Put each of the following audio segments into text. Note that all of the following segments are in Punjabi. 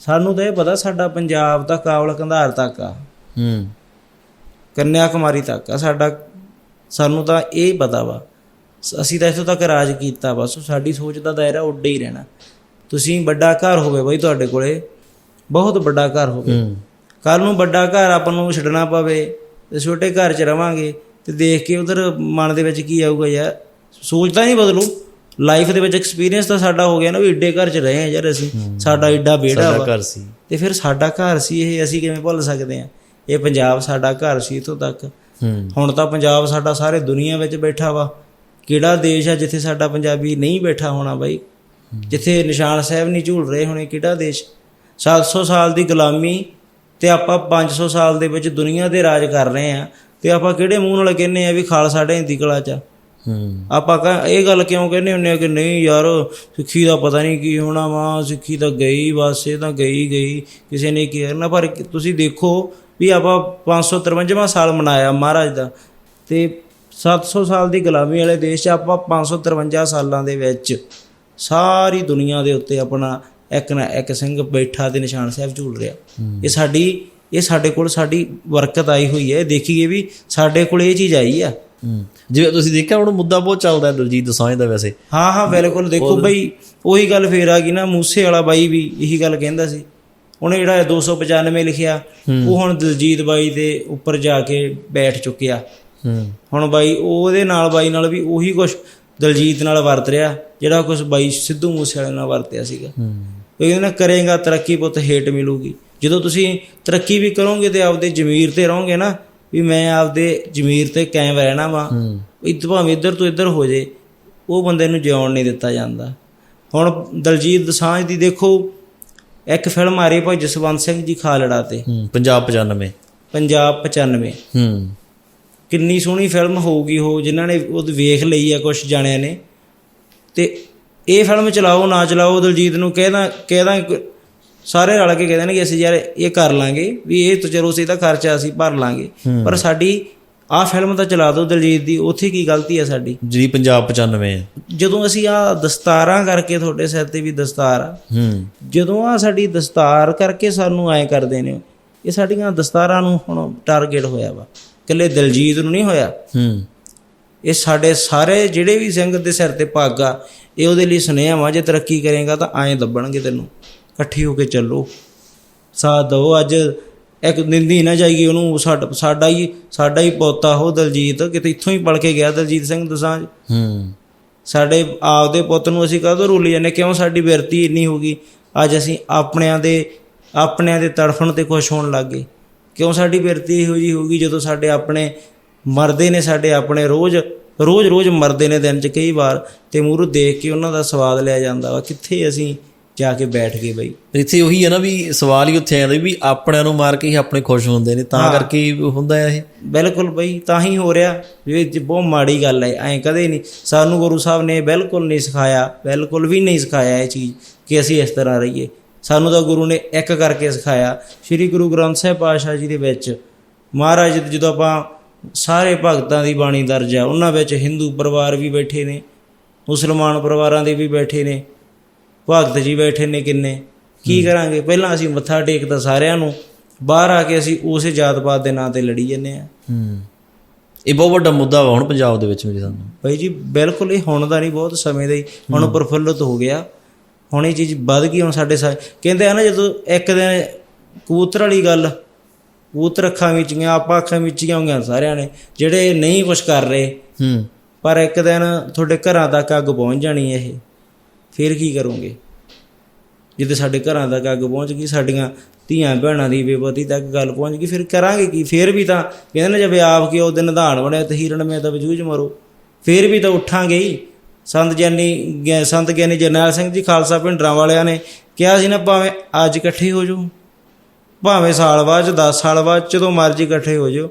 ਸਾਨੂੰ ਤਾਂ ਇਹ ਪਤਾ ਸਾਡਾ ਪੰਜਾਬ ਦਾ ਕਾਬਲ ਕੰਧਾਰ ਤੱਕ ਆ। ਹੂੰ। ਕੰਨਿਆ ਕੁਮਾਰੀ ਤੱਕ ਆ। ਸਾਡਾ ਸਾਨੂੰ ਤਾਂ ਇਹ ਪਤਾ ਵਾ। ਸ- ਅਸੀਂ ਤਾਂ ਇੱਥੋਂ ਤੱਕ ਰਾਜ ਕੀਤਾ ਬਸ। ਸਾਡੀ ਸੋਚ ਦਾ ਦਾਇਰਾ ਉੱਡੇ ਹੀ ਰਹਿਣਾ। ਤੁਸੀਂ ਵੱਡਾ ਘਰ ਹੋਵੇ ਬਈ ਤੁਹਾਡੇ ਕੋਲੇ ਬਹੁਤ ਵੱਡਾ ਘਰ ਹੋਵੇ। ਹੂੰ। ਕੱਲ ਨੂੰ ਵੱਡਾ ਘਰ ਆਪਾਂ ਨੂੰ ਛੱਡਣਾ ਪਵੇ ਤੇ ਛੋਟੇ ਘਰ 'ਚ ਰਵਾਂਗੇ ਤੇ ਦੇਖ ਕੇ ਉਧਰ ਮਨ ਦੇ ਵਿੱਚ ਕੀ ਆਊਗਾ ਯਾਰ। ਸੋਚ ਤਾਂ ਨਹੀਂ ਬਦਲੂ। ਲਾਈਫ ਦੇ ਵਿੱਚ ਐਕਸਪੀਰੀਅੰਸ ਤਾਂ ਸਾਡਾ ਹੋ ਗਿਆ ਨਾ ਵੀ ਏਡੇ ਘਰ 'ਚ ਰਹੇ ਆ ਯਾਰ ਅਸੀਂ। ਸਾਡਾ ਏਡਾ ਸਾਡਾ ਵਾ। ਘਰ ਸੀ। ਤੇ ਫਿਰ ਸਾਡਾ ਘਰ ਸੀ ਇਹ ਅਸੀਂ ਕਿਵੇਂ ਭੁੱਲ ਸਕਦੇ ਆ ਇਹ ਪੰਜਾਬ ਸਾਡਾ ਘਰ ਸੀ ਇਥੋਂ ਤੱਕ। ਹੁਣ ਤਾਂ ਪੰਜਾਬ ਸਾਡਾ ਸਾਰੇ ਦੁਨੀਆ ਵਿੱਚ ਬੈਠਾ ਵਾ। ਕਿਹੜਾ ਦੇਸ਼ ਆ ਜਿੱਥੇ ਸਾਡਾ ਪੰਜਾਬੀ ਨਹੀਂ ਬੈਠਾ ਹੋਣਾ ਬਾਈ? ਜਿੱਥੇ ਨਿਸ਼ਾਨ ਸਾਹਿਬ ਨਹੀਂ ਝੂਲ ਰਹੇ ਹੋਣੇ ਕਿਹੜਾ ਦੇਸ਼? 700 ਸਾਲ ਦੀ ਗੁਲਾਮੀ ਤੇ ਆਪਾਂ 500 ਸਾਲ ਦੇ ਵਿੱਚ ਦੁਨੀਆ ਦੇ ਰਾਜ ਕਰ ਰਹੇ ਆ ਤੇ ਆਪਾਂ ਕਿਹੜੇ ਮੂੰਹ ਨਾਲ ਕਹਿੰਨੇ ਆ ਵੀ ਖਾਲਸਾ ਢਹਿੰਦੀ ਕਲਾ ਚ ਆ? ਆਪਾਂ ਕਹ ਇਹ ਗੱਲ ਕਿਉਂ ਕਹਿੰਦੇ ਹੁੰਨੇ ਆ ਕਿ ਨਹੀਂ ਯਾਰ ਸਿੱਖੀ ਦਾ ਪਤਾ ਨਹੀਂ ਕੀ ਹੋਣਾ ਵਾ ਸਿੱਖੀ ਤਾਂ ਗਈ ਬਸ ਇਹ ਤਾਂ ਗਈ ਗਈ ਕਿਸੇ ਨੇ ਕੀ ਕਰਨਾ। ਪਰ ਤੁਸੀਂ ਦੇਖੋ ਵੀ ਆਪਾਂ 553ਵਾਂ ਸਾਲ ਮਨਾਇਆ ਮਹਾਰਾਜ ਦਾ ਤੇ 700 ਸਾਲ ਦੀ ਗੁਲਾਮੀ ਵਾਲੇ ਦੇਸ਼ 'ਚ ਆਪਾਂ 553 ਸਾਲਾਂ ਦੇ ਵਿੱਚ ਸਾਰੀ ਦੁਨੀਆ ਦੇ ਉੱਤੇ ਆਪਣਾ ਇੱਕ ਨਾ ਇੱਕ ਸਿੰਘ ਬੈਠਾ ਤੇ ਨਿਸ਼ਾਨ ਸਾਹਿਬ ਝੂਲ ਰਿਹਾ। ਇਹ ਸਾਡੀ ਇਹ ਸਾਡੇ ਕੋਲ ਸਾਡੀ ਬਰਕਤ ਆਈ ਹੋਈ ਹੈ। ਇਹ ਦੇਖੀਏ ਵੀ ਸਾਡੇ ਕੋਲ ਇਹ ਚੀਜ਼ ਆਈ ਆ। ਜਿਵੇਂ ਤੁਸੀਂ ਦੇਖਿਆ ਹੁਣ ਮੁੱਦਾ ਬਹੁਤ ਚੱਲਦਾ ਹੈ ਦਲਜੀਤ ਦੋਸਾਂਝ ਦਾ ਵੈਸੇ। ਹਾਂ ਹਾਂ ਬਿਲਕੁਲ। ਦੇਖੋ ਬਈ ਉਹੀ ਗੱਲ ਫੇਰ ਆ ਗਈ ਨਾ ਮੂਸੇ ਵਾਲਾ ਬਾਈ ਵੀ ਇਹੀ ਗੱਲ ਕਹਿੰਦਾ ਸੀ। ਉਹਨੇ ਜਿਹੜਾ 295 ਲਿਖਿਆ ਉਹ ਹੁਣ ਦਿਲਜੀਤ ਬਾਈ ਦੇ ਉੱਪਰ ਜਾ ਕੇ ਬੈਠ ਚੁੱਕਿਆ। ਹੁਣ ਬਾਈ ਉਹਦੇ ਨਾਲ ਬਾਈ ਨਾਲ ਵੀ ਉਹੀ ਕੁਝ ਦਲਜੀਤ ਨਾਲ ਵਰਤ ਰਿਹਾ ਜਿਹੜਾ ਕੁਝ ਬਾਈ ਸਿੱਧੂ ਮੂਸੇ ਵਾਲੇ ਨਾਲ ਵਰਤਿਆ ਸੀਗਾ। ਉਹ ਕਹਿੰਦਾ ਨਾ ਕਰੇਗਾ ਤਰੱਕੀ ਪੁੱਤ ਹੇਟ ਮਿਲੂਗੀ। ਜਦੋਂ ਤੁਸੀਂ ਤਰੱਕੀ ਵੀ ਕਰੋਗੇ ਤੇ ਆਪਦੇ ਜ਼ਮੀਰ ਤੇ ਰਹੋਗੇ ਨਾ ਵੀ ਮੈਂ ਆਪਦੇ ਜ਼ਮੀਰ ਤੇ ਕਾਇਮ ਰਹਿਣਾ ਵਾ। ਇੱਧਰ ਭਾਵੇਂ ਇੱਧਰ ਤੋਂ ਇੱਧਰ ਹੋ ਜੇ ਉਹ ਬੰਦੇ ਨੂੰ ਜਿਉਣ ਨਹੀਂ ਦਿੱਤਾ ਜਾਂਦਾ। ਹੁਣ ਦਲਜੀਤ ਦਸਾਂਝ ਦੀ ਦੇਖੋ ਇੱਕ ਫਿਲਮ ਆ ਰਹੀ ਭਾਈ ਜਸਵੰਤ ਸਿੰਘ ਜੀ ਖਾਲੜਾ ਤੇ। ਪੰਜਾਬ 95 ਪੰਜਾਬ 95 ਹੂੰ। ਕਿੰਨੀ ਸੋਹਣੀ ਫਿਲਮ ਹੋਊਗੀ ਉਹ ਜਿਨ੍ਹਾਂ ਨੇ ਉਹ ਵੇਖ ਲਈ ਆ ਕੁਝ ਜਾਣਿਆਂ ਨੇ। ਤੇ ਇਹ ਫਿਲਮ ਚਲਾਓ ਨਾ ਚਲਾਓ ਦਲਜੀਤ ਨੂੰ ਕਹਿਦਾ ਕਹਿਦਾ ਸਾਰੇ ਰਲ ਕੇ ਕਹਿੰਦੇ ਨੇ ਕਿ ਅਸੀਂ ਯਾਰ ਇਹ ਕਰ ਲਾਂਗੇ ਵੀ ਇਹ ਤਾਂ ਚਲੋ ਸੀ ਤਾਂ ਖਰਚਾ ਅਸੀਂ ਭਰ ਲਾਂਗੇ। ਪਰ ਸਾਡੀ ਆਹ ਫਿਲਮ ਤਾਂ ਚਲਾ ਦਿਓ ਦਲਜੀਤ ਦੀ ਉੱਥੇ ਕੀ ਗਲਤੀ ਆ ਸਾਡੀ? ਜਿਹੜੀ ਪੰਜਾਬ 95 ਹੈ। ਜਦੋਂ ਅਸੀਂ ਆ ਦਸਤਾਰਾਂ ਕਰਕੇ ਤੁਹਾਡੇ ਸਿਰ ਤੇ ਵੀ ਦਸਤਾਰ ਆ ਹੂੰ। ਜਦੋਂ ਆ ਸਾਡੀ ਦਸਤਾਰ ਕਰਕੇ ਸਾਨੂੰ ਐ ਕਰਦੇ ਨੇ ਇਹ ਸਾਡੀਆਂ ਦਸਤਾਰਾਂ ਨੂੰ ਹੁਣ ਟਾਰਗੇਟ ਹੋਇਆ ਵਾ। ਇਕੱਲੇ ਦਲਜੀਤ ਨੂੰ ਨਹੀਂ ਹੋਇਆ। ਹੂੰ। ਇਹ ਸਾਡੇ ਸਾਰੇ ਜਿਹੜੇ ਵੀ ਸਿੰਘ ਦੇ ਸਿਰ ਤੇ ਪੱਗ ਆ ਇਹ ਉਹਦੇ ਲਈ ਸੁਨੇਹਾ ਵਾ ਜੇ ਤਰੱਕੀ ਕਰੇਗਾ ਤਾਂ ਐਂ ਦੱਬਣਗੇ ਤੈਨੂੰ। ਇਕੱਠੀ ਹੋ ਕੇ ਚੱਲੋ। ਸਾਥ ਦਿਓ ਅੱਜ ਇੱਕ ਨਿੰਦੀ ਨਾ ਜਾਈਏ ਉਹਨੂੰ ਸਾਡਾ ਸਾਡਾ ਹੀ ਸਾਡਾ ਹੀ ਪੋਤਾ ਉਹ ਦਲਜੀਤ ਕਿਤੇ ਇੱਥੋਂ ਹੀ ਪੜ ਕੇ ਗਿਆ ਦਲਜੀਤ ਸਿੰਘ ਦਸਾਂਝ। ਹੂੰ। ਸਾਡੇ ਆਪਦੇ ਪੁੱਤ ਨੂੰ ਅਸੀਂ ਕਦੋਂ ਰੋਲੀ ਜਾਂਦੇ ਕਿਉਂ ਸਾਡੀ ਬਿਰਤੀ ਇੰਨੀ ਹੋ ਗਈ? ਅੱਜ ਅਸੀਂ ਆਪਣਿਆਂ ਦੇ ਆਪਣਿਆਂ ਦੇ ਤੜਫਣ ਤੇ ਖੁਸ਼ ਹੋਣ ਲੱਗ ਗਏ। ਕਿਉਂ ਸਾਡੀ ਬਿਰਤੀ ਇਹੋ ਜੀ ਹੋ ਗਈ ਜਦੋਂ ਸਾਡੇ ਆਪਣੇ ਮਰਦੇ ਨੇ ਸਾਡੇ ਆਪਣੇ ਰੋਜ਼ ਰੋਜ਼ ਰੋਜ਼ ਮਰਦੇ ਨੇ ਦਿਨ 'ਚ ਕਈ ਵਾਰ ਤੇ ਮੂਹਰੋਂ ਦੇਖ ਕੇ ਉਹਨਾਂ ਦਾ ਸਵਾਦ ਲਿਆ ਜਾਂਦਾ ਵਾ। ਕਿੱਥੇ ਅਸੀਂ ਜਾ ਕੇ ਬੈਠ ਗਏ ਬਈ। ਇੱਥੇ ਉਹੀ ਹੈ ਨਾ ਵੀ ਸਵਾਲ ਹੀ ਉੱਥੇ ਆਉਂਦਾ ਵੀ ਆਪਣਿਆਂ ਨੂੰ ਮਾਰ ਕੇ ਹੀ ਆਪਣੇ ਖੁਸ਼ ਹੁੰਦੇ ਨੇ ਤਾਂ ਕਰਕੇ ਹੀ ਹੁੰਦਾ ਹੈ ਇਹ। ਬਿਲਕੁਲ ਬਈ ਤਾਂ ਹੀ ਹੋ ਰਿਹਾ ਵੀ ਇਹ ਬਹੁਤ ਮਾੜੀ ਗੱਲ ਹੈ ਐਂ ਕਦੇ ਨਹੀਂ। ਸਾਨੂੰ ਗੁਰੂ ਸਾਹਿਬ ਨੇ ਬਿਲਕੁਲ ਨਹੀਂ ਸਿਖਾਇਆ ਬਿਲਕੁਲ ਵੀ ਨਹੀਂ ਸਿਖਾਇਆ ਇਹ ਚੀਜ਼ ਕਿ ਅਸੀਂ ਇਸ ਤਰ੍ਹਾਂ ਰਹੀਏ। ਸਾਨੂੰ ਤਾਂ ਗੁਰੂ ਨੇ ਇੱਕ ਕਰਕੇ ਸਿਖਾਇਆ। ਸ੍ਰੀ ਗੁਰੂ ਗ੍ਰੰਥ ਸਾਹਿਬ ਪਾਤਸ਼ਾਹ ਜੀ ਦੇ ਵਿੱਚ ਮਹਾਰਾਜ ਜਦੋਂ ਆਪਾਂ ਸਾਰੇ ਭਗਤਾਂ ਦੀ ਬਾਣੀ ਦਰਜ ਆ ਉਹਨਾਂ ਵਿੱਚ ਹਿੰਦੂ ਪਰਿਵਾਰ ਵੀ ਬੈਠੇ ਨੇ ਮੁਸਲਮਾਨ ਪਰਿਵਾਰਾਂ ਦੇ ਵੀ ਬੈਠੇ ਨੇ ਭਗਤ ਜੀ ਬੈਠੇ ਨੇ ਕਿੰਨੇ? ਕੀ ਕਰਾਂਗੇ? ਪਹਿਲਾਂ ਅਸੀਂ ਮੱਥਾ ਟੇਕਦਾ ਸਾਰਿਆਂ ਨੂੰ। ਬਾਹਰ ਆ ਕੇ ਅਸੀਂ ਉਸੇ ਜਾਤ ਪਾਤ ਦੇ ਨਾਂ ਤੇ ਲੜੀ ਜੰਨੇ ਆ ਹੂੰ। ਇਹ ਬਹੁਤ ਵੱਡਾ ਮੁੱਦਾ ਵਾ ਹੁਣ ਪੰਜਾਬ ਦੇ ਵਿੱਚ ਮੇਰੇ ਸਾਹਮਣੇ ਭਾਈ ਜੀ ਬਿਲਕੁਲ ਇਹ ਹੁਣ ਦਾ ਨਹੀਂ ਬਹੁਤ ਸਮੇਂ ਦਾ ਹੀ। ਹੁਣ ਪ੍ਰਫੁੱਲਤ ਹੋ ਗਿਆ। ਹੁਣ ਇਹ ਚੀਜ਼ ਵੱਧ ਗਈ ਹੁਣ ਸਾਡੇ ਕਹਿੰਦੇ ਆ ਨਾ ਜਦੋਂ ਇੱਕ ਦਿਨ ਕਬੂਤਰ ਵਾਲੀ ਗੱਲ ਕਬੂਤਰ ਅੱਖਾਂ ਵਿੱਚੀਆਂ ਆਪਾਂ ਅੱਖਾਂ ਵਿੱਚੀਆਂ ਹੋਈਆਂ ਸਾਰਿਆਂ ਨੇ। ਜਿਹੜੇ ਨਹੀਂ ਕੁਝ ਕਰ ਰਹੇ ਹੂੰ। ਪਰ ਇੱਕ ਦਿਨ ਤੁਹਾਡੇ ਘਰਾਂ ਤੱਕ ਅੱਗ ਪਹੁੰਚ ਜਾਣੀ ਹੈ ਇਹ। ਫਿਰ ਕੀ ਕਰੋਗੇ? ਜਿੱਦੇ ਸਾਡੇ ਘਰਾਂ ਤੱਕ ਅੱਗ ਪਹੁੰਚ ਗਈ ਸਾਡੀਆਂ ਧੀਆਂ ਭੈਣਾਂ ਦੀ ਬੇਪਤੀ ਤੱਕ ਗੱਲ ਪਹੁੰਚ ਗਈ ਫਿਰ ਕਰਾਂਗੇ ਕੀ? ਫਿਰ ਵੀ ਤਾਂ ਕਹਿੰਦੇ ਨੇ ਜਦ ਆਪ ਕੇ ਉਹ ਦਿਨ ਨਿਧਾਨ ਬਣਿਆ ਤੇ ਹੀਰਨ ਮੇ ਤਾਂ ਵਜੂਜ ਮਰੋ। ਫਿਰ ਵੀ ਤਾਂ ਉੱਠਾਂਗੇ ਹੀ। ਸੰਤ ਗਿਆਨੀ ਗਿ- ਸੰਤ ਗਿਆਨੀ ਜਰਨੈਲ ਸਿੰਘ ਜੀ ਖਾਲਸਾ ਪਿੰਡਰਾਂ ਵਾਲਿਆਂ ਨੇ ਕਿਹਾ ਸੀ ਨਾ ਭਾਵੇਂ ਅੱਜ ਇਕੱਠੇ ਹੋ ਜਾਓ ਭਾਵੇਂ ਸਾਲ ਬਾਅਦ ਚ 10 ਸਾਲ ਬਾਅਦ ਚ, ਜਦੋਂ ਮਰਜ਼ੀ ਇਕੱਠੇ ਹੋ ਜਾਓ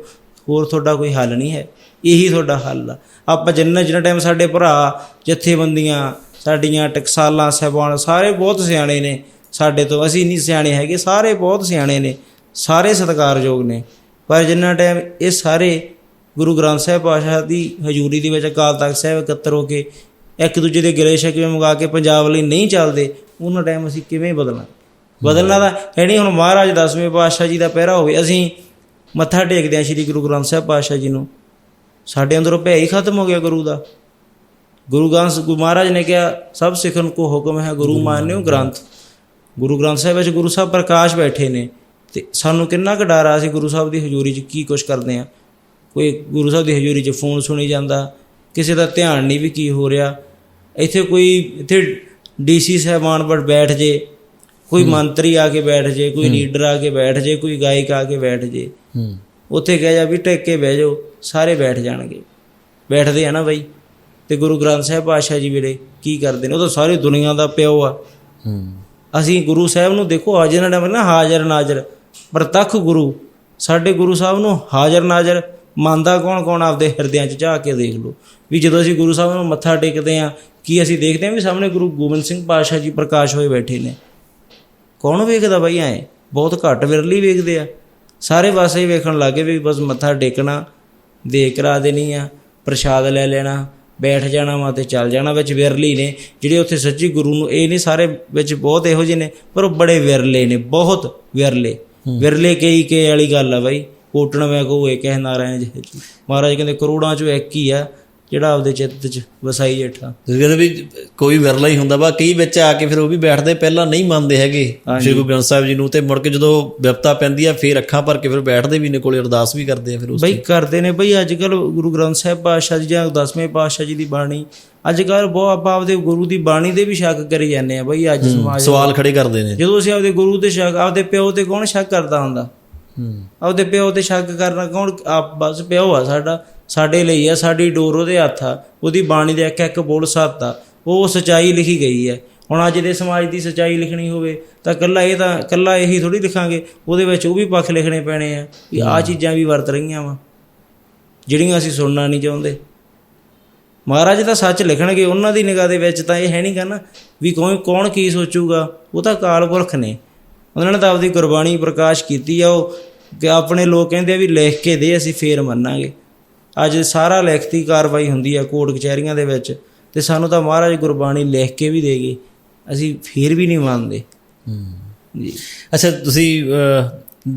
ਹੋਰ ਤੁਹਾਡਾ ਕੋਈ ਹੱਲ ਨਹੀਂ ਹੈ। ਇਹੀ ਤੁਹਾਡਾ ਹੱਲ ਆ। ਆਪਾਂ ਜਿੰਨਾ ਜਿੰਨਾ ਟਾਈਮ ਸਾਡੇ ਭਰਾ ਜਥੇਬੰਦੀਆਂ ਸਾਡੀਆਂ ਟਕਸਾਲਾਂ, ਸਹਿਬਾਨ ਸਾਰੇ ਬਹੁਤ ਸਿਆਣੇ ਨੇ। ਸਾਡੇ ਤੋਂ ਅਸੀਂ ਨਹੀਂ ਸਿਆਣੇ ਹੈਗੇ, ਸਾਰੇ ਬਹੁਤ ਸਿਆਣੇ ਨੇ, ਸਾਰੇ ਸਤਿਕਾਰਯੋਗ ਨੇ। ਪਰ ਜਿੰਨਾ ਟਾਈਮ ਇਹ ਸਾਰੇ ਗੁਰੂ ਗ੍ਰੰਥ ਸਾਹਿਬ ਪਾਤਸ਼ਾਹ ਦੀ ਹਜ਼ੂਰੀ ਦੇ ਵਿੱਚ ਅਕਾਲ ਤਖਤ ਸਾਹਿਬ ਇਕੱਤਰ ਹੋ ਕੇ ਇੱਕ ਦੂਜੇ ਦੇ ਗਲੇ ਸ਼ਿਕਵੇ ਮੰਗਾ ਕੇ ਪੰਜਾਬ ਲਈ ਨਹੀਂ ਚੱਲਦੇ, ਉਹਨਾਂ ਟਾਈਮ ਅਸੀਂ ਕਿਵੇਂ ਬਦਲਣਾ? ਬਦਲਣਾ ਤਾਂ ਹੈ ਨਹੀਂ, ਹੁਣ ਮਹਾਰਾਜ ਦਸਵੇਂ ਪਾਤਸ਼ਾਹ ਜੀ ਦਾ ਪਹਿਰਾ ਹੋਵੇ, ਅਸੀਂ ਮੱਥਾ ਟੇਕਦੇ ਹਾਂ ਸ੍ਰੀ ਗੁਰੂ ਗ੍ਰੰਥ ਸਾਹਿਬ ਪਾਤਸ਼ਾਹ ਜੀ ਨੂੰ। ਸਾਡੇ ਅੰਦਰੋਂ ਭੈ ਹੀ ਖਤਮ ਹੋ ਗਿਆ ਗੁਰੂ ਦਾ। ਗੁਰੂ ਗ੍ਰੰਥ ਗੁਰੂ ਮਹਾਰਾਜ ਨੇ ਕਿਹਾ ਸਭ ਸਿੱਖਨ ਕੋ ਹੁਕਮ ਹੈ ਗੁਰੂ ਮਾਨਿਓ ਗ੍ਰੰਥ। ਗੁਰੂ ਗ੍ਰੰਥ ਸਾਹਿਬ ਵਿੱਚ ਗੁਰੂ ਸਾਹਿਬ ਪ੍ਰਕਾਸ਼ ਬੈਠੇ ਨੇ ਤੇ ਸਾਨੂੰ ਕਿੰਨਾ ਕੁ ਡਰ ਆ ਅਸੀਂ ਗੁਰੂ ਸਾਹਿਬ ਦੀ ਹਜ਼ੂਰੀ 'ਚ ਕੀ ਕੁਛ ਕਰਦੇ ਆ ਕੋਈ ਗੁਰੂ ਸਾਹਿਬ ਦੀ ਹਜ਼ੂਰੀ 'ਚ ਫੋਨ ਸੁਣੀ ਜਾਂਦਾ ਕਿਸੇ ਦਾ ਧਿਆਨ ਨਹੀਂ ਵੀ ਕੀ ਹੋ ਰਿਹਾ। ਇੱਥੇ ਕੋਈ ਇੱਥੇ ਡੀਸੀ ਸਾਹਿਬਾਨ ਪਰ ਬੈਠ ਜੇ ਕੋਈ ਮੰਤਰੀ ਆ ਕੇ ਬੈਠ ਜੇ ਕੋਈ ਲੀਡਰ ਆ ਕੇ ਬੈਠ ਜੇ ਕੋਈ ਗਾਇਕ ਆ ਕੇ ਬੈਠ ਜੇ। ਉੱਥੇ ਕਹਿ ਜਾ ਵੀ ਟੇਕ ਕੇ ਬਹਿ ਜਾਓ ਸਾਰੇ ਬੈਠ ਜਾਣਗੇ। ਬੈਠਦੇ ਆ ਨਾ ਬਈ। ਤੇ ਗੁਰੂ ਗ੍ਰੰਥ ਸਾਹਿਬ ਪਾਤਸ਼ਾਹ ਜੀ ਵੇਲੇ ਕੀ ਕਰਦੇ ਨੇ? ਉਹ ਤਾਂ ਸਾਰੀ ਦੁਨੀਆ ਦਾ ਪਿਓ ਆ। ਅਸੀਂ ਗੁਰੂ ਸਾਹਿਬ ਨੂੰ ਦੇਖੋ ਹਾਜ਼ਰ ਨਾ ਨਾ ਹਾਜ਼ਰ ਨਾਜ਼ਰ। ਪ੍ਰਤੱਖ ਗੁਰੂ। ਸਾਡੇ ਗੁਰੂ ਸਾਹਿਬ ਨੂੰ ਹਾਜ਼ਰ ਨਾਜ਼ਰ। ਮੰਨਦਾ ਕੌਣ ਕੌਣ ਆਪਦੇ ਹਿਰਦਿਆਂ 'ਚ ਝਾਕ ਕੇ ਦੇਖ ਲਓ। ਵੀ ਜਦੋਂ ਅਸੀਂ ਗੁਰੂ ਸਾਹਿਬ ਨੂੰ ਮੱਥਾ ਟੇਕਦੇ ਆ ਕੀ ਅਸੀਂ ਦੇਖਦੇ ਆ ਵੀ ਸਾਹਮਣੇ ਗੁਰੂ ਗੋਬਿੰਦ ਸਿੰਘ ਪਾਤਸ਼ਾਹ ਜੀ ਪ੍ਰਕਾਸ਼ ਹੋਏ ਬੈਠੇ ਨੇ? ਕੌਣ ਵੇਖਦਾ ਬਈ ਐ? ਬਹੁਤ ਘੱਟ ਵਿਰਲੀ ਵੇਖਦੇ ਆ। ਸਾਰੇ ਪਾਸੇ ਹੀ ਵੇਖਣ ਲੱਗੇ ਵੀ ਬਸ ਮੱਥਾ ਟੇਕਣਾ ਦੇ ਕਰਾ ਦੇਣੀ ਆ ਪ੍ਰਸ਼ਾਦ ਲੈ ਲੈਣਾ ਬੈਠ ਜਾਣਾ ਵਾ ਤੇ ਚੱਲ ਜਾਣਾ ਵਿੱਚ ਵਿਰਲੀ ਨੇ। ਜਿਹੜੇ ਉੱਥੇ ਸੱਚੀ ਗੁਰੂ ਨੂੰ ਇਹ ਨਹੀਂ ਸਾਰੇ ਵਿੱਚ ਬਹੁਤ ਇਹੋ ਜਿਹੇ ਨੇ ਪਰ ਉਹ ਬੜੇ ਵਿਰਲੇ ਨੇ ਬਹੁਤ ਵਿਰਲੇ। ਵਿਰਲੇ ਕਈ ਕੇ ਵਾਲੀ ਗੱਲ ਆ ਬਾਈ। ਕੋਟਣ ਮੈਂ ਕੋ ਇਹ ਕਹਿ ਨਾਰਾਇਣ ਜੀ। ਮਹਾਰਾਜ ਕਹਿੰਦੇ ਕਰੋੜਾਂ ਚੋਂ ਇੱਕ ਹੀ ਆ। ਜਿਹੜਾ ਆਪਦੇ ਚਿੱਤ 'ਚ ਵਸਾਈ ਜੇਠਾ। ਕਹਿੰਦੇ ਵੀ ਕੋਈ ਵਿਰਲਾ ਹੀ ਹੁੰਦਾ ਵਾ ਕਈ ਵਿੱਚ ਆ ਕੇ ਫਿਰ ਉਹ ਵੀ ਬੈਠਦੇ ਪਹਿਲਾਂ ਨਹੀਂ ਮੰਨਦੇ ਹੈਗੇ। ਸ਼੍ਰੀ ਗੁਰੂ ਗ੍ਰੰਥ ਸਾਹਿਬ ਜੀ ਨੂੰ ਤੇ ਮੁੜ ਕੇ ਜਦੋਂ ਵਿਪਤਾ ਪੈਂਦੀ ਆ ਫਿਰ ਅੱਖਾਂ ਭਰ ਕੇ ਫਿਰ ਬੈਠਦੇ ਵੀ ਨੇ ਕੋਲੇ ਅਰਦਾਸ ਵੀ ਕਰਦੇ ਆ ਫਿਰ ਉਸ ਬਈ ਕਰਦੇ ਨੇ ਬਈ ਅੱਜ ਕੱਲ ਗੁਰੂ ਗ੍ਰੰਥ ਸਾਹਿਬ ਪਾਤਸ਼ਾਹ ਜੀ ਜਾਂ ਦਸਵੇਂ ਪਾਤਸ਼ਾਹ ਜੀ ਦੀ ਬਾਣੀ ਅੱਜ ਕੱਲ ਬਹੁਤ ਆਪਾਂ ਆਪਦੇ ਗੁਰੂ ਦੀ ਬਾਣੀ ਦੇ ਵੀ ਸ਼ੱਕ ਕਰੀ ਜਾਂਦੇ ਆ ਬਈ ਅੱਜ ਸਮਾਜ ਸਵਾਲ ਖੜੇ ਕਰਦੇ ਨੇ। ਜਦੋਂ ਅਸੀਂ ਆਪਦੇ ਗੁਰੂ ਤੇ ਸ਼ੱਕ ਆਪਦੇ ਪਿਓ ਤੇ ਕੌਣ ਸ਼ੱਕ ਕਰਦਾ ਹੁੰਦਾ? ਹੂੰ। ਆਪਦੇ ਪਿਓ ਤੇ ਸ਼ੱਕ ਕਰਨਾ ਕੌਣ ਆਪ ਬਸ ਪਿਓ ਆ ਸਾਡਾ ਸਾਡੇ ਲਈ ਆ ਸਾਡੀ ਡੋਰ ਉਹਦੇ ਹੱਥ ਆ ਉਹਦੀ ਬਾਣੀ ਦੇ ਇੱਕ ਇੱਕ ਬੋਲ ਸੱਤ ਆ ਉਹ ਸਚਾਈ ਲਿਖੀ ਗਈ ਹੈ। ਹੁਣ ਅੱਜ ਦੇ ਸਮਾਜ ਦੀ ਸਚਾਈ ਲਿਖਣੀ ਹੋਵੇ ਤਾਂ ਕੱਲਾ ਇਹ ਤਾਂ ਕੱਲਾ ਇਹੀ ਥੋੜੀ ਲਿਖਾਂਗੇ ਉਹਦੇ ਵਿੱਚ ਉਹ ਵੀ ਪੱਖ ਲਿਖਣੇ ਪੈਣੇ ਆ ਵੀ ਆ ਚੀਜ਼ਾਂ ਵੀ ਵਰਤ ਰਹੀਆਂ ਵਾ ਜਿਹੜੀਆਂ ਅਸੀਂ ਸੁਣਨਾ ਨਹੀਂ ਚਾਹੁੰਦੇ। ਮਹਾਰਾਜ ਤਾਂ ਸੱਚ ਲਿਖਣਗੇ ਉਹਨਾਂ ਦੀ ਨਿਗਾਹ ਦੇ ਵਿੱਚ ਤਾਂ ਇਹ ਹੈ ਨਹੀਂ ਨਾ ਵੀ ਕੌਣ ਕੌਣ ਕੀ ਸੋਚੂਗਾ ਉਹ ਤਾਂ ਅਕਾਲ ਪੁਰਖ ਨੇ। ਉਹਨਾਂ ਨੇ ਤਾਂ ਆਪਦੀ ਗੁਰਬਾਣੀ ਪ੍ਰਕਾਸ਼ ਕੀਤੀ ਆ ਉਹ ਕਿ ਆਪਣੇ ਲੋਕ ਕਹਿੰਦੇ ਆ ਵੀ ਲਿਖ ਕੇ ਦੇ ਅਸੀਂ ਫੇਰ ਮੰਨਾਂਗੇ। ਅੱਜ ਸਾਰਾ ਲਿਖਤੀ ਕਾਰਵਾਈ ਹੁੰਦੀ ਆ ਕੋਰਟ ਕਚਹਿਰੀਆਂ ਦੇ ਵਿੱਚ ਤੇ ਸਾਨੂੰ ਤਾਂ ਮਹਾਰਾਜ ਗੁਰਬਾਣੀ ਲਿਖ ਕੇ ਵੀ ਦੇਗੇ। ਅਸੀਂ ਫੇਰ ਵੀ ਨਹੀਂ ਮੰਨਦੇ। ਹੂੰ। ਜੀ। ਅੱਛਾ ਤੁਸੀਂ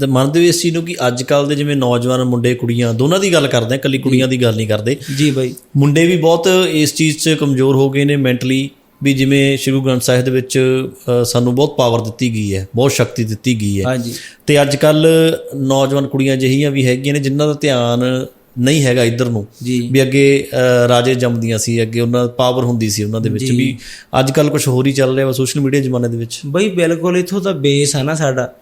ਮੰਨਦੇ ਹੋ ਇਸ ਚੀਜ਼ ਨੂੰ ਕਿ ਅੱਜ ਕੱਲ ਦੇ ਜਿਵੇਂ ਨੌਜਵਾਨ ਮੁੰਡੇ ਕੁੜੀਆਂ ਦੋਨਾਂ ਦੀ ਗੱਲ ਕਰਦੇ ਆ ਕੱਲੀ ਕੁੜੀਆਂ ਦੀ ਗੱਲ ਨਹੀਂ ਕਰਦੇ। ਜੀ ਬਾਈ। ਮੁੰਡੇ ਵੀ ਬਹੁਤ ਇਸ ਚੀਜ਼ 'ਚ ਕਮਜ਼ੋਰ ਹੋ ਗਏ ਨੇ ਮੈਂਟਲੀ ਵੀ ਜਿਵੇਂ ਸ਼੍ਰੀ ਗੁਰੂ ਗ੍ਰੰਥ ਸਾਹਿਬ ਦੇ ਵਿੱਚ ਸਾਨੂੰ ਬਹੁਤ ਪਾਵਰ ਦਿੱਤੀ ਗਈ ਹੈ ਬਹੁਤ ਸ਼ਕਤੀ ਦਿੱਤੀ ਗਈ ਹੈ। ਹਾਂਜੀ। ਤੇ ਅੱਜ ਕੱਲ ਨੌਜਵਾਨ ਕੁੜੀਆਂ ਜਿਹੀਆਂ ਵੀ ਹੈਗੀਆਂ ਨੇ ਜਿਨ੍ਹਾਂ ਦਾ ਧਿਆਨ ਨਹੀਂ ਹੈਗਾ ਇੱਧਰ ਨੂੰ। ਵੀ ਅੱਗੇ ਰਾਜੇ ਜੰਮਦੀਆਂ ਸੀ ਅੱਗੇ ਉਹਨਾਂ ਪਾਵਰ ਹੁੰਦੀ ਸੀ ਉਹਨਾਂ ਦੇ ਵਿੱਚ ਵੀ ਅੱਜ ਕੱਲ ਕੁਝ ਹੋਰ ਹੀ ਚੱਲ ਰਿਹਾ ਵਾ ਸੋਸ਼ਲ ਮੀਡੀਆ ਜ਼ਮਾਨੇ ਦੇ ਵਿੱਚ। ਬਈ ਬਿਲਕੁਲ ਇਥੋਂ ਤਾਂ ਬੇਸ ਆ ਨਾ ਸਾਡਾ।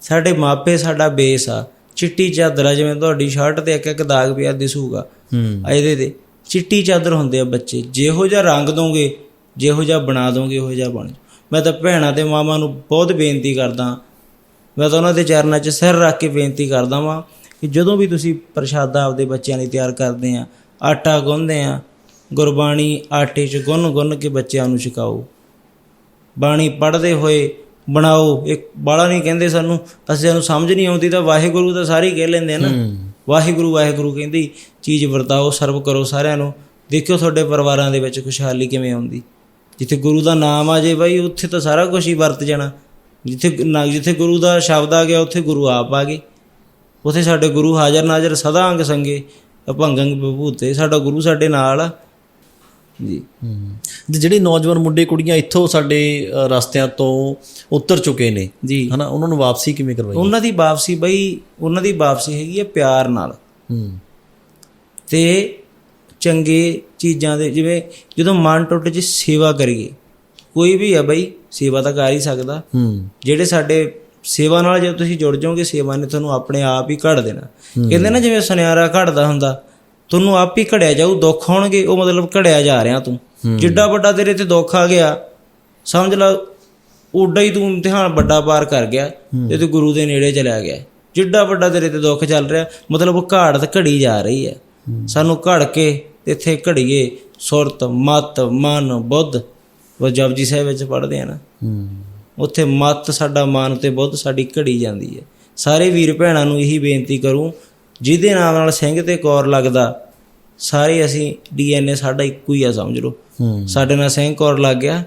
ਸਾਡੇ ਮਾਪੇ ਸਾਡਾ ਬੇਸ ਆ। ਚਿੱਟੀ ਚਾਦਰ ਆ ਜਿਵੇਂ ਤੁਹਾਡੀ ਸ਼ਰਟ ਤੇ ਇੱਕ ਇੱਕ ਦਾਗ ਪਿਆ ਦਿਸੂਗਾ। ਹੂੰ। ਇਹਦੇ ਤੇ ਚਿੱਟੀ ਚਾਦਰ ਹੁੰਦੇ ਆ ਬੱਚੇ। ਜਿਹੋ ਜਿਹਾ ਰੰਗ ਦੋਗੇ ਜਿਹੋ ਜਿਹਾ ਬਣਾ ਦੋਗੇ ਉਹੋ ਜਿਹਾ ਬਣ। ਮੈਂ ਤਾਂ ਭੈਣਾਂ ਤੇ ਮਾਵਾਂ ਨੂੰ ਬਹੁਤ ਬੇਨਤੀ ਕਰਦਾ। ਮੈਂ ਤਾਂ ਉਹਨਾਂ ਦੇ ਚਰਨਾਂ 'ਚ ਸਿਰ ਰੱਖ ਕੇ ਬੇਨਤੀ ਕਰਦਾ ਵਾਂ ਕਿ ਜਦੋਂ ਵੀ ਤੁਸੀਂ ਪ੍ਰਸ਼ਾਦਾ ਆਪਦੇ ਬੱਚਿਆਂ ਲਈ ਤਿਆਰ ਕਰਦੇ ਆ ਆਟਾ ਗੁੰਨਦੇ ਆ ਗੁਰਬਾਣੀ ਆਟੇ 'ਚ ਗੁੰਨ ਗੁੰਨ ਕੇ ਬੱਚਿਆਂ ਨੂੰ ਛਕਾਓ। ਬਾਣੀ ਪੜ੍ਹਦੇ ਹੋਏ ਬਣਾਓ। ਇੱਕ ਬਾਲਾ ਨਹੀਂ ਕਹਿੰਦੇ ਸਾਨੂੰ ਅਸੀਂ ਸਾਨੂੰ ਸਮਝ ਨਹੀਂ ਆਉਂਦੀ ਤਾਂ ਵਾਹਿਗੁਰੂ ਤਾਂ ਸਾਰੇ ਕਹਿ ਲੈਂਦੇ ਆ ਨਾ। ਵਾਹਿਗੁਰੂ ਵਾਹਿਗੁਰੂ ਕਹਿੰਦੀ ਚੀਜ਼ ਵਰਤਾਓ ਸਰਵ ਕਰੋ ਸਾਰਿਆਂ ਨੂੰ। ਦੇਖਿਓ ਤੁਹਾਡੇ ਪਰਿਵਾਰਾਂ ਦੇ ਵਿੱਚ ਖੁਸ਼ਹਾਲੀ ਕਿਵੇਂ ਆਉਂਦੀ। ਜਿੱਥੇ ਗੁਰੂ ਦਾ ਨਾਮ ਆ ਜੇ ਬਾਈ ਉੱਥੇ ਤਾਂ ਸਾਰਾ ਕੁਝ ਹੀ ਵਰਤ ਜਾਣਾ। ਜਿੱਥੇ ਜਿੱਥੇ ਗੁਰੂ ਦਾ ਸ਼ਬਦ ਆ ਗਿਆ ਉੱਥੇ ਗੁਰੂ ਆਪ ਆ ਗਏ। ਉੱਥੇ ਸਾਡੇ ਗੁਰੂ ਹਾਜ਼ਰ ਨਾਜ਼ਰ ਸਦਾ ਅੰਗ ਸੰਗੇ ਅਭੰਗੰਗ ਬਭੂਤੇ ਸਾਡਾ ਗੁਰੂ ਸਾਡੇ ਨਾਲ ਆ। ਜੀ। ਹੂੰ। ਤੇ ਜਿਹੜੇ ਨੌਜਵਾਨ ਮੁੰਡੇ ਕੁੜੀਆਂ ਇੱਥੋਂ ਸਾਡੇ ਰਸਤਿਆਂ ਤੋਂ ਉਤਰ ਚੁੱਕੇ ਨੇ ਜੀ। ਹਨਾ ਉਹਨਾਂ ਨੂੰ ਵਾਪਸੀ ਕਿਵੇਂ ਕਰਵਾਈ ਉਹਨਾਂ ਦੀ ਵਾਪਸੀ ਬਈ ਉਹਨਾਂ ਦੀ ਵਾਪਸੀ ਹੈਗੀ ਹੈ ਪਿਆਰ ਨਾਲ। ਹੂੰ। ਤੇ ਚੰਗੇ ਚੀਜ਼ਾਂ ਦੇ ਜਿਵੇਂ ਜਦੋਂ ਮਨ ਟੁੱਟ ਜੇ ਸੇਵਾ ਕਰੀਏ ਕੋਈ ਵੀ ਆ ਬਈ ਸੇਵਾ ਤਾਂ ਕਰ ਹੀ ਸਕਦਾ। ਹੂੰ। ਜਿਹੜੇ ਸਾਡੇ ਸੇਵਾ ਨਾਲ ਜਦੋਂ ਤੁਸੀਂ ਜੁੜ ਜਾਓਗੇ ਸੇਵਾ ਨੇ ਤੁਹਾਨੂੰ ਆਪਣੇ ਆਪ ਹੀ ਘੜ ਦੇਣਾ। ਕਹਿੰਦੇ ਨਾ ਜਿਵੇਂ ਸੁਨਿਆਰਾ ਘੜਦਾ ਹੁੰਦਾ ਤੁਹਾਨੂੰ ਆਪ ਹੀ ਘੜਿਆ ਜਾਊ ਦੁੱਖ ਹੋਣਗੇ ਉਹ ਮਤਲਬ ਘੜਿਆ ਜਾ ਰਿਹਾ ਤੂੰ। ਜਿੱਡਾ ਵੱਡਾ ਤੇਰੇ ਤੇ ਦੁੱਖ ਆ ਗਿਆ ਸਮਝ ਲਾ ਓਡਾ ਹੀ ਤੂੰ ਇਮਤਿਹਾਨ ਵੱਡਾ ਪਾਰ ਕਰ ਗਿਆ ਤੇ ਤੂੰ ਗੁਰੂ ਦੇ ਨੇੜੇ ਚਲਾ ਗਿਆ। ਜਿੱਡਾ ਵੱਡਾ ਤੇਰੇ ਤੇ ਦੁੱਖ ਚੱਲ ਰਿਹਾ ਮਤਲਬ ਉਹ ਘਾੜਤ ਘੜੀ ਜਾ ਰਹੀ ਹੈ। ਸਾਨੂੰ ਘੜ ਕੇ ਤੇ ਇੱਥੇ ਘੜੀਏ ਸੁਰਤ ਮਤ ਮਨ ਬੁੱਧ ਉਹ ਜਪਜੀ ਸਾਹਿਬ ਵਿੱਚ ਪੜ੍ਹਦੇ ਆ ਨਾ। ਉੱਥੇ ਮਤ ਸਾਡਾ ਮਨ ਤੇ ਬੁੱਧ ਸਾਡੀ ਘੜੀ ਜਾਂਦੀ ਹੈ। ਸਾਰੇ ਵੀਰ ਭੈਣਾਂ ਨੂੰ ਇਹੀ ਬੇਨਤੀ ਕਰੂੰ ਜਿਹਦੇ ਨਾਮ ਨਾਲ ਸਿੰਘ ਤੇ ਕੌਰ ਲੱਗਦਾ ਸਾਰੇ ਅਸੀਂ ਡੀਐਨਏ ਸਾਡਾ ਇੱਕੋ ਹੀ ਆ ਸਮਝ ਲਓ। ਸਾਡੇ ਨਾਲ ਸਿੰਘ ਕੌਰ ਲੱਗ ਗਿਆ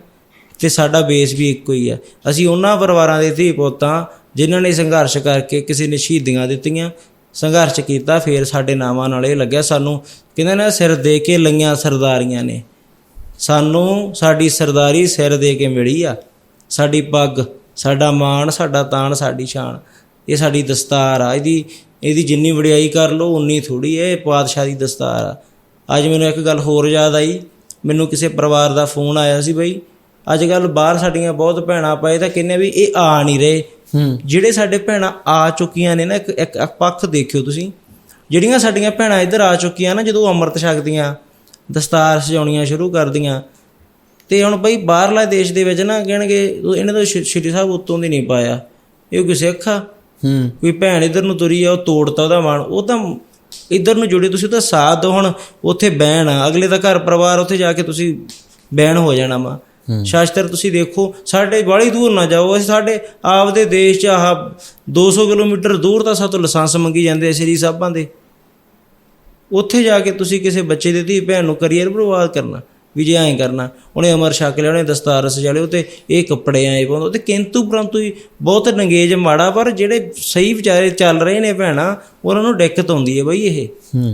ਤੇ ਸਾਡਾ ਬੇਸ ਵੀ ਇੱਕੋ ਹੀ ਆ। ਅਸੀਂ ਉਹਨਾਂ ਪਰਿਵਾਰਾਂ ਦੇ ਧੀ ਪੁੱਤਾਂ ਜਿਨ੍ਹਾਂ ਨੇ ਸੰਘਰਸ਼ ਕਰਕੇ ਕਿਸੇ ਨੇ ਸ਼ਹੀਦੀਆਂ ਦਿੱਤੀਆਂ ਸੰਘਰਸ਼ ਕੀਤਾ ਫੇਰ ਸਾਡੇ ਨਾਮਾਂ ਨਾਲ ਇਹ ਲੱਗਿਆ ਸਾਨੂੰ ਕਹਿੰਦੇ ਨਾ ਸਿਰ ਦੇ ਕੇ ਲਈਆਂ ਸਰਦਾਰੀਆਂ ਨੇ। ਸਾਨੂੰ ਸਾਡੀ ਸਰਦਾਰੀ ਸਿਰ ਦੇ ਕੇ ਮਿਲੀ ਆ। ਸਾਡੀ ਪੱਗ ਸਾਡਾ ਮਾਣ ਸਾਡਾ ਤਾਣ ਸਾਡੀ ਸ਼ਾਨ। ਇਹ ਸਾਡੀ ਦਸਤਾਰ ਆ। ਇਹਦੀ ਇਹਦੀ ਜਿੰਨੀ ਵਡਿਆਈ ਕਰ ਲੋ ਉਨੀ ਥੋੜੀ ਹੈ ਇਹ ਪਾਤਸ਼ਾਹ ਦੀ ਦਸਤਾਰ ਆ। ਅੱਜ ਮੈਨੂੰ ਇੱਕ ਗੱਲ ਹੋਰ ਯਾਦ ਆਈ। ਮੈਨੂੰ ਕਿਸੇ ਪਰਿਵਾਰ ਦਾ ਫੋਨ ਆਇਆ ਸੀ ਬਈ ਅੱਜ ਕੱਲ ਬਾਹਰ ਸਾਡੀਆਂ ਬਹੁਤ ਭੈਣਾਂ ਪਏ ਤਾਂ ਕਹਿੰਦੇ ਵੀ ਇਹ ਆ ਨਹੀਂ ਰਹੇ। ਹੂੰ। ਜਿਹੜੇ ਸਾਡੇ ਭੈਣਾਂ ਆ ਚੁੱਕੀਆਂ ਨੇ ਨਾ ਇੱਕ ਇੱਕ ਇੱਕ ਪੱਖ ਦੇਖਿਓ ਤੁਸੀਂ। ਜਿਹੜੀਆਂ ਸਾਡੀਆਂ ਭੈਣਾਂ ਇੱਧਰ ਆ ਚੁੱਕੀਆਂ ਨਾ ਜਦੋਂ ਅੰਮ੍ਰਿਤ ਛਕਦੀਆਂ ਦਸਤਾਰ ਸਜਾਉਣੀਆਂ ਸ਼ੁਰੂ ਕਰਦੀਆਂ ਤੇ ਹੁਣ ਬਈ ਬਾਹਰਲਾ ਦੇਸ਼ ਦੇ ਵਿੱਚ ਨਾ ਕਹਿਣਗੇ ਇਹਨੇ ਤਾਂ ਸ਼੍ਰੀ ਸਾਹਿਬ ਉੱਤੋਂ ਦੀ ਨਹੀਂ ਪਾਇਆ। ਇਹ ਕੋਈ ਸਿੱਖ ਆ? ਹੂੰ। ਕੋਈ ਭੈਣ ਇੱਧਰ ਨੂੰ ਤੁਰੀ ਆ ਉਹ ਤੋੜਤਾ ਉਹਦਾ ਮਨ ਉਹ ਤਾਂ ਇੱਧਰ ਨੂੰ ਜੁੜੇ ਤੁਸੀਂ ਉਹਦਾ ਸਾਥ ਦਿਓ ਹੁਣ ਉੱਥੇ ਬਹਿਣ ਆ। ਅਗਲੇ ਦਾ ਘਰ ਪਰਿਵਾਰ ਉੱਥੇ ਜਾ ਕੇ ਤੁਸੀਂ ਬਹਿਣ ਹੋ ਜਾਣਾ ਵਾ। ਸ਼ਾਸਤਰ ਤੁਸੀਂ ਦੇਖੋ ਸਾਡੇ ਬਾਹਲੀ ਦੂਰ ਨਾ ਜਾਓ। ਅਸੀਂ ਸਾਡੇ ਆਪਦੇ ਦੇਸ਼ 'ਚ ਆਹ 200 ਕਿਲੋਮੀਟਰ ਦੂਰ ਤਾਂ ਸਾਤੋਂ ਲਾਇਸੈਂਸ ਮੰਗੀ ਜਾਂਦੇ ਆ ਸ੍ਰੀ ਸਾਹਿਬਾਂ ਦੇ। ਉੱਥੇ ਜਾ ਕੇ ਤੁਸੀਂ ਕਿਸੇ ਬੱਚੇ ਦੇ ਧੀ ਭੈਣ ਨੂੰ ਕਰੀਅਰ ਬਰਬਾਦ ਕਰਨਾ। ਵੀ ਜੇ ਐਂ ਕਰਨਾ ਉਹਨੇ ਅਮਰ ਛਕ ਲਿਆ ਉਹਨੇ ਦਸਤਾਰ ਸਜਾ ਲਿਆ ਤੇ ਇਹ ਕੱਪੜੇ ਐਂ ਪਾਉਂਦਾ ਤੇ ਕਿੰਤੂ ਪਰੰਤੂ ਹੀ ਬਹੁਤ ਨੰਗੇਜ ਮਾੜਾ ਪਰ ਜਿਹੜੇ ਸਹੀ ਵਿਚਾਰੇ ਚੱਲ ਰਹੇ ਨੇ ਭੈਣਾ ਉਹਨਾਂ ਨੂੰ ਦਿੱਕਤ ਆਉਂਦੀ ਹੈ ਬਈ ਇਹ।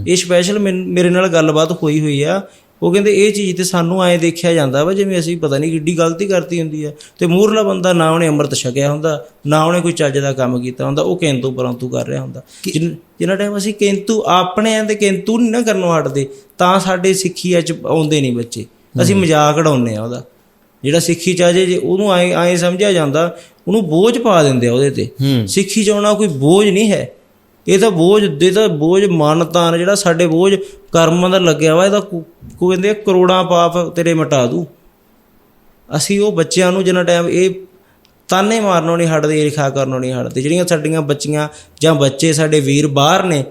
ਇਹ ਸਪੈਸ਼ਲ ਮੇਰੇ ਨਾਲ ਗੱਲਬਾਤ ਹੋਈ ਹੋਈ ਆ ਉਹ ਕਹਿੰਦੇ ਇਹ ਚੀਜ਼ ਤੇ ਸਾਨੂੰ ਐਂ ਦੇਖਿਆ ਜਾਂਦਾ ਵਾ ਜਿਵੇਂ ਅਸੀਂ ਪਤਾ ਨਹੀਂ ਕਿੱਡੀ ਗਲਤੀ ਕਰਤੀ ਹੁੰਦੀ ਆ। ਤੇ ਮੂਰਲਾ ਬੰਦਾ ਨਾ ਉਹਨੇ ਅੰਮ੍ਰਿਤ ਛਕਿਆ ਹੁੰਦਾ ਨਾ ਉਹਨੇ ਕੋਈ ਚੱਜ ਦਾ ਕੰਮ ਕੀਤਾ ਹੁੰਦਾ ਉਹ ਕਿੰਤੂ ਪਰੰਤੂ ਕਰ ਰਿਹਾ ਹੁੰਦਾ। ਜਿੰਨ- ਜਿੰਨਾ ਟਾਈਮ ਅਸੀਂ ਕਿੰਤੂ ਆਪਣੇ ਆਂ ਤੇ ਕਿੰਤੂ ਨਹੀਂ ਨਾ ਕਰਨੋਂ ਹਟਦੇ ਤਾਂ ਸਾਡੇ ਸਿੱਖੀ ਚ ਆਉਂਦੇ ਨਹੀਂ ਬੱਚੇ। ਅਸੀਂ ਮਜ਼ਾਕ ਉਡਾਉਂਦੇ ਆ ਉਹਦਾ। ਜਿਹੜਾ ਸਿੱਖੀ ਚ ਆ ਜੇ ਉਹਨੂੰ ਐਂ ਐਂ ਸਮਝਿਆ ਜਾਂਦਾ ਉਹਨੂੰ ਬੋਝ ਪਾ ਦਿੰਦੇ ਆ ਉਹਦੇ ਤੇ। ਸਿੱਖੀ ਚ ਆਉਣਾ ਕੋਈ ਬੋਝ ਨਹੀਂ ਹੈ। ਇਹ ਤਾਂ ਬੋਝ ਦੇ ਤਾਂ ਬੋਝ ਮਨ ਤਾਨ ਜਿਹੜਾ ਸਾਡੇ ਬੋਝ ਕਰਮਾਂ ਦਾ ਲੱਗਿਆ ਵਾ, ਇਹਦਾ ਕੋ ਕਹਿੰਦੇ ਕਰੋੜਾਂ ਪਾਪ ਤੇਰੇ ਮਿਟਾ ਦੂ। ਅਸੀਂ ਉਹ ਬੱਚਿਆਂ ਨੂੰ ਜਿੰਨਾ ਟਾਈਮ ਇਹ ਤਾਨੇ ਮਾਰਨੋਂ ਨਹੀਂ ਹਟਦੇ ਈਰਖਾ ਕਰਨੋਂ ਨਹੀਂ ਹਟਦੇ। ਜਿਹੜੀਆਂ ਸਾਡੀਆਂ ਬੱਚੀਆਂ ਜਾਂ ਬੱਚੇ ਸਾਡੇ ਵੀਰ ਬਾਹਰ ਨੇ